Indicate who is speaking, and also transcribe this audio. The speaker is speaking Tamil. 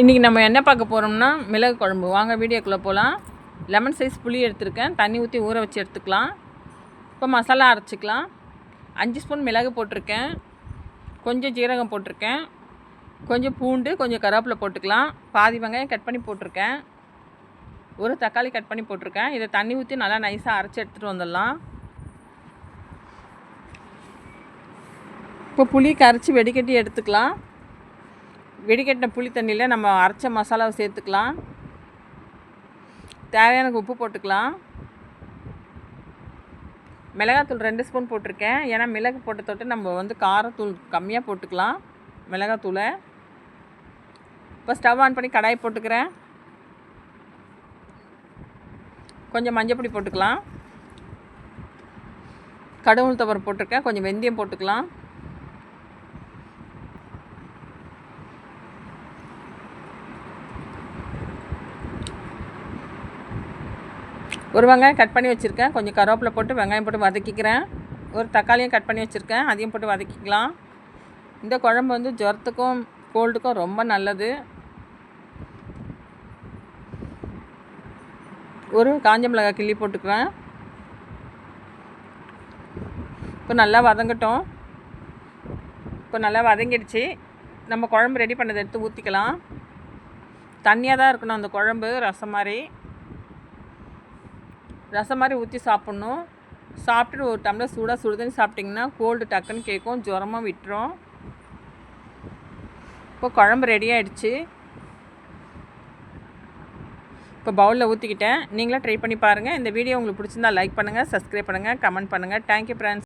Speaker 1: இன்றைக்கி நம்ம என்ன பார்க்க போகிறோம்னா மிளகு குழம்பு. வாங்க வீடியோக்குள்ளே போகலாம் லெமன் சைஸ் புளி எடுத்திருக்கேன். தண்ணி ஊற்றி ஊற வச்சு எடுத்துக்கலாம். இப்போ மசாலா அரைச்சிக்கலாம். அஞ்சு ஸ்பூன் மிளகு போட்டிருக்கேன். கொஞ்சம் ஜீரகம் போட்டிருக்கேன். கொஞ்சம் பூண்டு கொஞ்சம் கருவேப்பிலை போட்டுக்கலாம். பாதி வெங்காயம் கட் பண்ணி போட்டிருக்கேன். ஒரு தக்காளி கட் பண்ணி போட்டிருக்கேன். இதை தண்ணி ஊற்றி நல்லா நைஸாக அரைச்சி எடுத்துகிட்டு வந்துடலாம். இப்போ புளி கரைச்சி வெடிக்கட்டி எடுத்துக்கலாம். வெடிக்கட்டின புளி தண்ணியில் நம்ம அரைச்ச மசாலாவை சேர்த்துக்கலாம். தேவையான உப்பு போட்டுக்கலாம். மிளகாத்தூள் ரெண்டு ஸ்பூன் போட்டிருக்கேன். ஏன்னா மிளகு போட்ட தொட்டு நம்ம வந்து காரத்தூள் கம்மியாக போட்டுக்கலாம் மிளகாத்தூளை. இப்போ ஸ்டவ் ஆன் பண்ணி கடாய் போட்டுக்கிறேன். கொஞ்சம் மஞ்சப்பொடி போட்டுக்கலாம். கடுகு தவறு போட்டிருக்கேன். கொஞ்சம் வெந்தயம் போட்டுக்கலாம். ஒரு வெங்காயம் கட் பண்ணி வச்சுருக்கேன். கொஞ்சம் கருவேப்பிலை போட்டு வெங்காயம் போட்டு வதக்கிக்கிறேன். ஒரு தக்காளியும் கட் பண்ணி வச்சுருக்கேன். அதையும் போட்டு வதக்கிக்கலாம். இந்த குழம்பு வந்து ஜுரத்துக்கும் கோல்டுக்கும் ரொம்ப நல்லது. ஒரு காஞ்ச மிளகாய் கிள்ளி போட்டுக்குவேன் இப்போ நல்லா வதங்கட்டும். இப்போ நல்லா வதங்கிடுச்சு. நம்ம குழம்பு ரெடி பண்ணதை எடுத்து ஊற்றிக்கலாம் தண்ணியாக தான் இருக்கணும் அந்த குழம்பு ரசம் மாதிரி. ரசம் மாதிரி ஊற்றி சாப்பிட்ணும். சாப்பிட்டுட்டு ஒரு டம்ளர் சூடாக சுடு தண்ணி சாப்பிட்டிங்கன்னா கோல்டு டக்குன்னு கேட்கும். ஜுரமாக விட்டுரும். இப்போ குழம்பு ரெடி ஆகிடுச்சு இப்போ பவுலில் ஊற்றிக்கிட்டேன் நீங்களும் ட்ரை பண்ணி பாருங்கள் இந்த வீடியோ உங்களுக்கு பிடிச்சிருந்தா லைக் பண்ணுங்கள் சப்ஸ்கிரைப் பண்ணுங்கள் கமெண்ட் பண்ணுங்கள் தேங்க்யூ ஃப்ரெண்ட்ஸ்